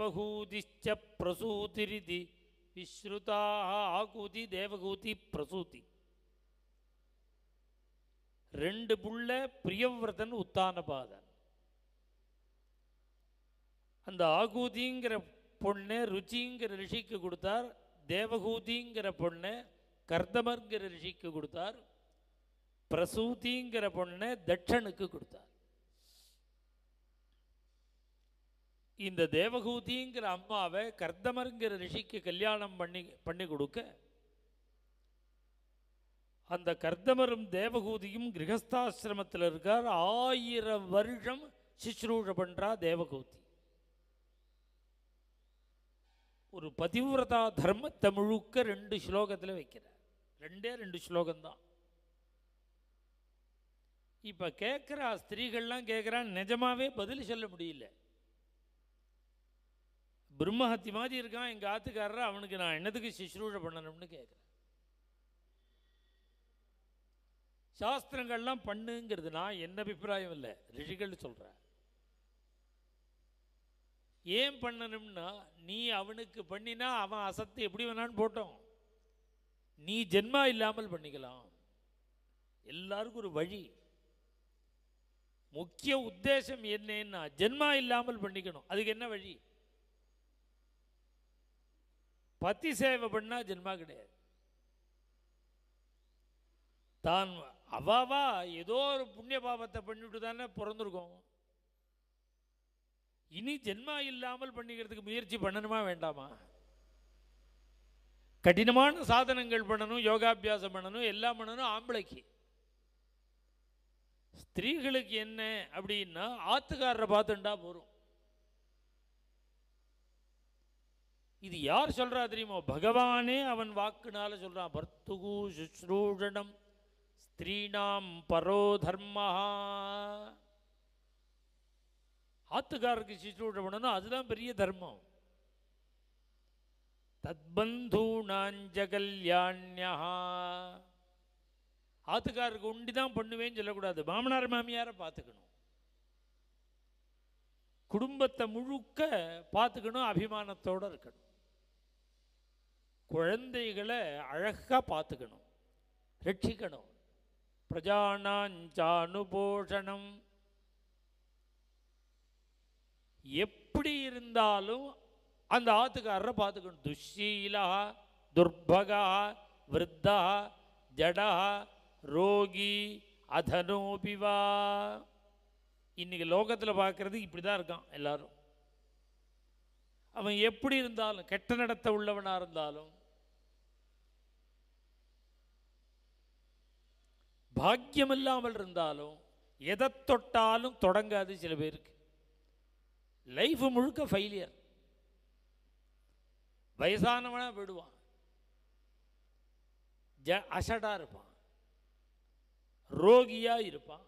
தேவகூதிச்ச பிரசூதிரிதி விஸ்ருதா ஆகூதி தேவகூதி பிரசூதி ரெண்டு புள்ள பிரியவிரதன் உத்தானபாதன் அந்த ஆகூதிங்கிற பொண்ணை ருச்சிங்கிற ரிஷிக்கு கொடுத்தார் தேவகூதிங்கிற பொண்ணை கர்தமர்ங்கிற ரிஷிக்கு கொடுத்தார் பிரசூதிங்கிற பொண்ணை தட்சனுக்கு கொடுத்தார் இந்த தேவகூதிங்கிற அம்மாவை கர்தமருங்கிற ரிஷிக்கு கல்யாணம் பண்ணி பண்ணி கொடுக்க அந்த கர்தமரும் தேவகூதியும் கிரகஸ்தாசிரமத்தில் இருக்கார். ஆயிரம் வருஷம் சிஸ்ரூஷ பண்ணுறா தேவகூதி. ஒரு பதிவிரதா தர்மத்தை முழுக்க ரெண்டு ஸ்லோகத்தில் வைக்கிறார். ரெண்டே ரெண்டு ஸ்லோகம்தான். இப்போ கேட்குற ஸ்திரீகள்லாம் கேட்குறான் நிஜமாவே பதில் சொல்ல முடியல. பிரம்மஹத்தி மாதிரி இருக்கான் எங்கள் ஆத்துக்காரர் அவனுக்கு நான் என்னத்துக்கு சுஷ்ரூஷை பண்ணணும்னு கேட்குறேன் சாஸ்திரங்கள்லாம் பண்ணுங்கிறது நான் என்ன அபிப்பிராயம் இல்லை ரிஷிகள் சொல்கிறேன் ஏன் பண்ணணும்னா நீ அவனுக்கு பண்ணினா அவன் அசத்து எப்படி வேணான்னு போட்டோம். நீ ஜென்மா இல்லாமல் பண்ணிக்கலாம். எல்லாருக்கும் ஒரு வழி. முக்கிய உத்தேசம் என்னன்னா ஜென்மா இல்லாமல் பண்ணிக்கணும். அதுக்கு என்ன வழி? பத்தி சேவை பண்ணால் ஜென்மா கிடையாது. தான் அவாவா ஏதோ ஒரு புண்ணிய பாவத்தை பண்ணிவிட்டு தானே பிறந்திருக்கோம். இனி ஜென்மா இல்லாமல் பண்ணிக்கிறதுக்கு முயற்சி பண்ணணுமா வேண்டாமா? கடினமான சாதனங்கள் பண்ணணும் யோகாபியாசம் பண்ணணும் எல்லாம் பண்ணணும் ஆம்பளைக்கு. ஸ்திரீகளுக்கு என்ன அப்படின்னா ஆத்துக்காரரை பார்த்துண்டா போகிறோம் இது யார் சொல்கிறா தெரியுமோ? பகவானே அவன் வாக்குனால சொல்கிறான் பர்த்துகு சுஸ்ரூஷணம் ஸ்திரீனாம் பரோ தர்மஹா. ஆத்துக்காரருக்கு சிசுரூஷ பண்ணணும் அதுதான் பெரிய தர்மம். தத்பந்தூணாஞ்சகல்யாண்யா ஆத்துக்காரருக்கு உண்டி தான் பண்ணுவேன்னு சொல்லக்கூடாது. மாமனார் மாமியாரை பார்த்துக்கணும். குடும்பத்தை முழுக்க பார்த்துக்கணும் அபிமானத்தோடு இருக்கணும். குழந்தைகளை அழகாக பார்த்துக்கணும். ரட்சிக்கணும். பிரஜானாஞ்சானுபோஷணம். எப்படி இருந்தாலும் அந்த ஆத்துக்காரரை பார்த்துக்கணும். துஷீலா துர்பகா விருத்தா ஜடா ரோகி அதனோபிவா. இன்னைக்கு லோகத்தில் பார்க்கறது இப்படி தான் இருக்கான் எல்லாரும். அவன் எப்படி இருந்தாலும் கெட்ட நடத்த உள்ளவனாக இருந்தாலும் பாக்கியம் இல்லாமல் இருந்தாலும் எதை தொட்டாலும் தொடங்காது சில பேருக்கு. லைஃப் முழுக்க ஃபெயிலியர் வயசானவனாக விடுவான் ஜ அசடாக இருப்பான். ரோகியாக இருப்பான்.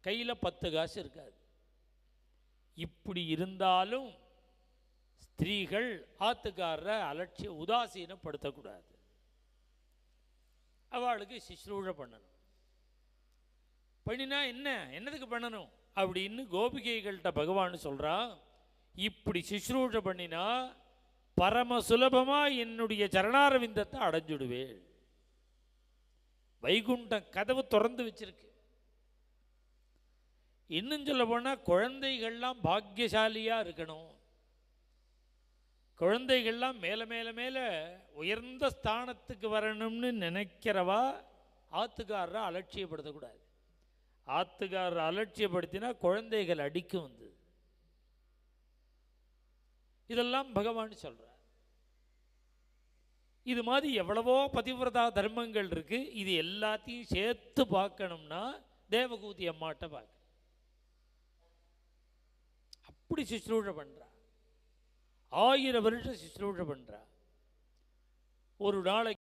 கையில் பத்து காசு இருக்காது. இப்படி இருந்தாலும் ஸ்திரீகள் ஆத்துக்காரரை அலட்சிய உதாசீனப்படுத்தக்கூடாது. அவளுக்கு சிஸ்ரூழ பண்ணணும். பண்ணினா என்ன? என்னதுக்கு பண்ணணும்? அப்படின்னு கோபிகைகள்கிட்ட பகவான் சொல்கிறான் இப்படி சிஸ்ரூஷ பண்ணினா பரம சுலபமாக என்னுடைய சரணாரவிந்தத்தை அடைஞ்சுடுவேள். வைகுண்டம் கதவு திறந்து வச்சிருக்கு. இன்னும் சொல்ல போனால் குழந்தைகள்லாம் பாக்கியசாலியாக இருக்கணும். குழந்தைகள்லாம் மேலே மேலே மேலே உயர்ந்த ஸ்தானத்துக்கு வரணும்னு நினைக்கிறவா ஆத்துக்காரரை அலட்சியப்படுத்தக்கூடாது. ஆத்துக்காரர் அலட்சியப்படுத்தினா குழந்தைகள் அடிக்கும் வந்து. இதெல்லாம் பகவான் சொல்கிறார் இது மாதிரி எவ்வளவோ பதிவிரதா தர்மங்கள் இருக்கு. இது எல்லாத்தையும் சேர்த்து பார்க்கணும்னா தேவகூதி அம்மாட்ட பார்க்க அப்படி சிஸ்ரூஷ பண்றா. ஆயிரம் வருஷம் சிஸ்ரூஷ பண்றா. ஒரு நாளைக்கு